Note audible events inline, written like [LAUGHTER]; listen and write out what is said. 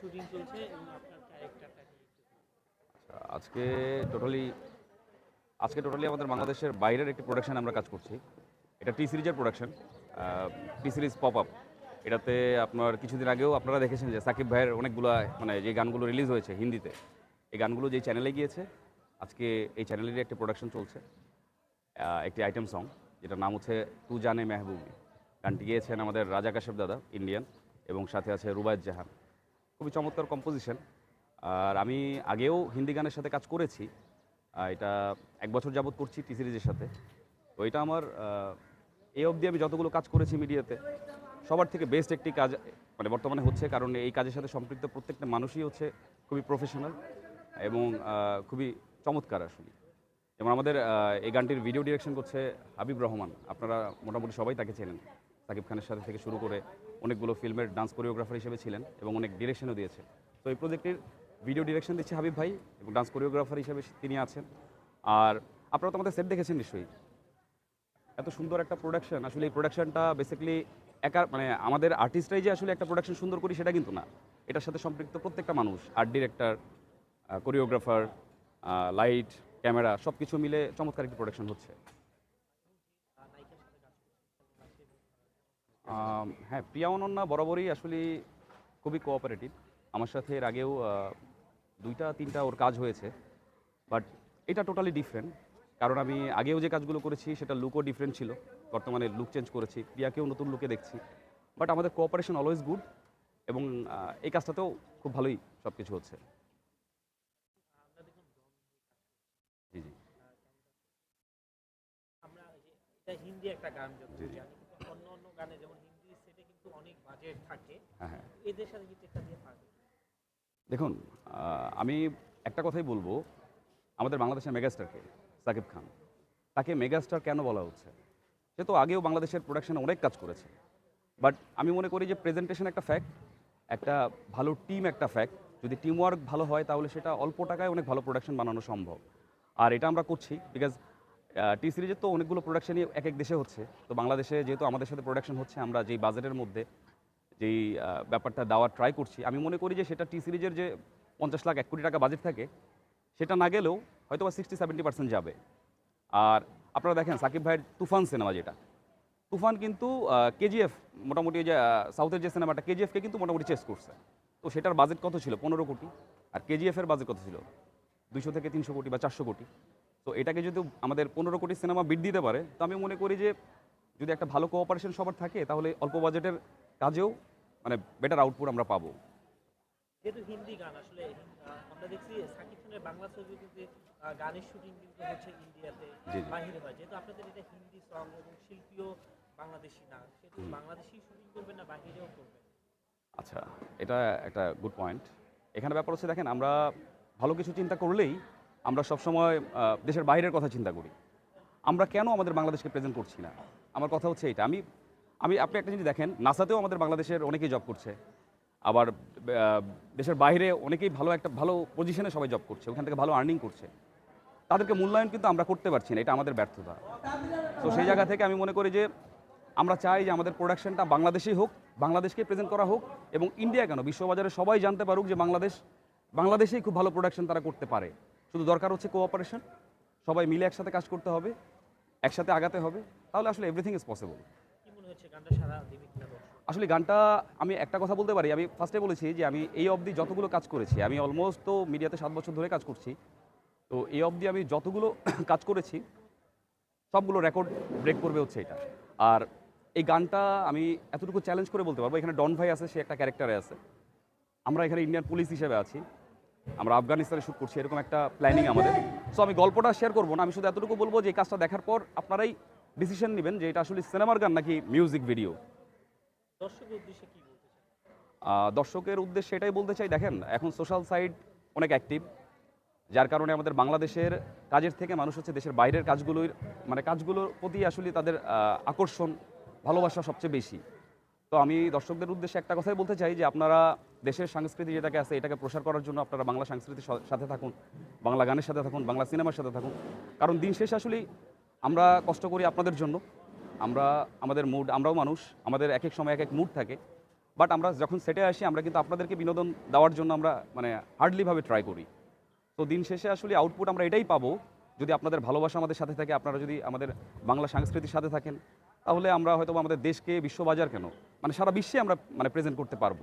ক্যারেক্টারটা আজকে টোটালি আজকে টোটালি আমাদের বাংলাদেশের বাইরের একটি প্রোডাকশন আমরা কাজ করছি। এটা টি সিরিজের production T series pop up এটাতে আপনার কিছুদিন আগেও আপনারা দেখেছেন যে সাকিব ভাইয়ের অনেকগুলো মানে যে গানগুলো রিলিজ হয়েছে হিন্দিতে, এই গানগুলো যেই চ্যানেলে গিয়েছে, আজকে এই চ্যানেলেরই একটি প্রোডাকশন চলছে। একটি আইটেম সং যেটার নাম হচ্ছে তু জানে মেহবুবি গানটি গিয়েছেন আমাদের রাজা কাশেপ দাদা ইন্ডিয়ান এবং সাথে আছে রুবায়ত জাহান। খুবই চমৎকার কম্পোজিশন আর আমি আগেও হিন্দি গানের সাথে কাজ করেছি। এটা এক বছর যাবৎ করছি টি সিরিজের সাথে। তো এটা আমার এই অবধি আমি যতগুলো কাজ করেছি মিডিয়াতে, সবার থেকে বেস্ট একটি কাজ মানে বর্তমানে হচ্ছে, কারণ এই কাজের সাথে সম্পৃক্ত প্রত্যেকটা মানুষই হচ্ছে খুবই প্রফেশনাল এবং খুবই চমৎকার আসলে। যেমন আমাদের এই গানটির ভিডিও ডিরেকশন করছে হাবিব রহমান। আপনারা মোটামুটি সবাই তাকে চেনেন। সাকিব খানের সাথে থেকে শুরু করে অনেকগুলো ফিল্মের ডান্স কোরিওগ্রাফার হিসেবে ছিলেন এবং অনেক ডিরেকশনও দিয়েছে তো এই প্রজেক্টের ভিডিও ডিরেকশন দিচ্ছে হাবিব ভাই এবং ডান্স কোরিওগ্রাফার হিসেবে তিনি আছেন। আর আপনারা তো আমাদের সেট দেখেছেন নিশ্চয়ই। এত সুন্দর একটা প্রোডাকশন আসলে এই প্রোডাকশনটা বেসিক্যালি একা মানে আমাদের আর্টিস্টরাই যে আসলে একটা প্রোডাকশন সুন্দর করি সেটা কিন্তু না। এটার সাথে সম্পৃক্ত প্রত্যেকটা মানুষ art director choreographer light camera সব কিছু মিলে চমৎকার একটি প্রোডাকশন হচ্ছে। হ্যাঁ প্রিয়া অনন্যা বরাবরই আসলে খুবই কোঅপারেটিভ আমার সাথে এর আগেও দুইটা তিনটা ওর কাজ হয়েছে। বাট এটা টোটালি ডিফারেন্ট কারণ আমি আগেও যে কাজগুলো করেছি সেটা লুকও ডিফারেন্ট ছিল। বর্তমানে লুক চেঞ্জ করেছি। প্রিয়াকেও নতুন লুকে দেখছি। বাট আমাদের কোঅপারেশন অলওয়েজ গুড এবং এই কাজটাতেও খুব ভালোই সব কিছু হচ্ছে। জি জি। হিন্দি একটা গান অন্য অন্য গানে যেমন হিন্দি সেটে কিন্তু অনেক বাজেট থাকে। হ্যাঁ হ্যাঁ। এদের সাথে কিন্তু একটা দিয়ে পারবে। দেখুন আমি একটা কথাই বলব আমাদের বাংলাদেশের মেগাস্টারকে সাকিব খান তাকে মেগাস্টার কেন বলা হচ্ছে? সে তো আগেও বাংলাদেশের প্রোডাকশনে অনেক কাজ করেছে। বাট আমি মনে করি যে প্রেজেন্টেশন একটা ফ্যাক্ট একটা ভালো টিম একটা ফ্যাক্ট যদি টিম ওয়ার্ক ভালো হয় তাহলে সেটা অল্প টাকায় অনেক ভালো প্রোডাকশন বানানো সম্ভব। আর এটা আমরা করছি বিকজ টি সিরিজের তো অনেকগুলো প্রোডাকশনই এক এক দেশে হচ্ছে। তো বাংলাদেশে যেহেতু আমাদের সাথে প্রোডাকশন হচ্ছে, আমরা যেই বাজেটের মধ্যে যেই ব্যাপারটা দেওয়ার ট্রাই করছি, আমি মনে করি যে সেটা টি সিরিজের যে পঞ্চাশ লাখ, এক কোটি টাকা বাজেট থাকে, সেটা না গেলেও হয়তো বা সিক্সটি সেভেন্টি পার্সেন্ট যাবে। আর আপনারা দেখেন সাকিব ভাইয়ের তুফান সিনেমা যেটা। তুফান কিন্তু কেজিএফ মোটামুটি যে সাউথের যে সিনেমাটা কেজিএফকে কিন্তু মোটামুটি চেস করছে। তো সেটার বাজেট কত ছিল? পনেরো কোটি। আর কেজিএফের বাজেট কত ছিল? দুইশো থেকে তিনশো কোটি বা চারশো কোটি। তো এটাকে যদি আমাদের পনেরো কোটি সিনেমা বিট দিতে পারে তো আমি মনে করি যে যদি একটা ভালো কোঅপারেশন সবার থাকে তাহলে অল্প বাজেটের কাজেও মানে বেটার আউটপুট আমরা পাবো। যেহেতু হিন্দি গান আসলে আমরা দেখছি সাকিব খানের বাংলা ছবি কিন্তু গানের শুটিং কিন্তু হচ্ছে ইন্ডিয়াতে। বাহিরে হয়। যেহেতু আপনাদের এটা হিন্দি সং এবং শিল্পীও বাংলাদেশি না সেহেতু বাংলাদেশি শুটিং করবেন না বাহিরেও করবেন? আচ্ছা এটা একটা গুড পয়েন্ট এখানে ব্যাপার হচ্ছে দেখেন আমরা ভালো কিছু চিন্তা করলেই আমরা সবসময় দেশের বাইরের কথা চিন্তা করি। আমরা কেন আমাদের বাংলাদেশকে প্রেজেন্ট করছি না? আমার কথা হচ্ছে এটা। আমি আমি, আপনি একটা জিনিস দেখেন, নাসাতেও আমাদের বাংলাদেশের অনেকেই জব করছে। আবার দেশের বাইরে অনেকেই ভালো একটা, ভালো পজিশনে সবাই জব করছে, ওখান থেকে ভালো আর্নিং করছে। তাদেরকে মূল্যায়ন কিন্তু আমরা করতে পারছি না, এটা আমাদের ব্যর্থতা। তো সেই জায়গা থেকে আমি মনে করি যে, আমরা চাই যে আমাদের প্রোডাকশনটা বাংলাদেশেই হোক, বাংলাদেশকে প্রেজেন্ট করা হোক, এবং ইন্ডিয়া কেন? বিশ্ববাজারে সবাই জানতে পারুক যে বাংলাদেশ, বাংলাদেশেই খুব ভালো প্রোডাকশন তারা করতে পারে। শুধু দরকার হচ্ছে কোঅপারেশন সবাই মিলে একসাথে কাজ করতে হবে একসাথে আগাতে হবে তাহলে আসলে এভরিথিং ইজ পসিবল আসলে গানটা আমি একটা কথা বলতে পারি আমি ফার্স্টে বলেছি যে আমি এই অবধি যতগুলো কাজ করেছি আমি অলমোস্ট তো মিডিয়াতে সাত বছর ধরে কাজ করছি তো এই অবধি আমি যতগুলো [COUGHS] কাজ করেছি সবগুলো রেকর্ড ব্রেক করবে হচ্ছে এটা। আর এই গানটা আমি এতটুকু চ্যালেঞ্জ করে বলতে পারব এখানে ডন ভাই আছে সে একটা ক্যারেক্টারে আছে। আমরা এখানে ইন্ডিয়ান পুলিশ হিসেবে আছি আমরা আফগানিস্তানে শ্যুট করছি এরকম একটা প্ল্যানিং আমাদের। সো আমি গল্পটা শেয়ার করব না আমি শুধু এতটুকু বলব যে এই কাজটা দেখার পর আপনারাই ডিসিশন নেবেন যে এটা আসলে সিনেমার গান নাকি মিউজিক ভিডিও দর্শকের উদ্দেশ্যে এটাই বলতে চাই দেখেন এখন সোশ্যাল সাইট অনেক অ্যাক্টিভ যার কারণে আমাদের বাংলাদেশের কাজের থেকে মানুষ হচ্ছে দেশের বাইরের কাজগুলোর মানে কাজগুলোর প্রতি আসলে তাদের আকর্ষণ ভালোবাসা সবচেয়ে বেশি। তো আমি দর্শকদের উদ্দেশ্যে একটা কথাই বলতে চাই যে আপনারা দেশের সংস্কৃতি যেটাকে আছে, এটাকে প্রসার করার জন্য আপনারা বাংলা সংস্কৃতির সাথে থাকুন, বাংলা গানের সাথে থাকুন, বাংলা সিনেমার সাথে থাকুন। কারণ দিন শেষে আসলেই আমরা কষ্ট করি আপনাদের জন্য। আমরা, আমাদের মুড আমরাও মানুষ, আমাদের এক এক সময় এক এক মুড থাকে। বাট আমরা যখন সেটে আসি, আমরা কিন্তু আপনাদেরকে বিনোদন দেওয়ার জন্য আমরা মানে হার্ডলিভাবে ট্রাই করি। তো দিন শেষে আসলে আউটপুট আমরা এটাই পাবো, যদি আপনাদের ভালোবাসা আমাদের সাথে থাকে, আপনারা যদি আমাদের বাংলা সংস্কৃতির সাথে থাকেন, তাহলে আমরা হয়তো আমাদের দেশকে, বিশ্ববাজার কেন? মানে সারা বিশ্বে আমরা মানে প্রেজেন্ট করতে পারব।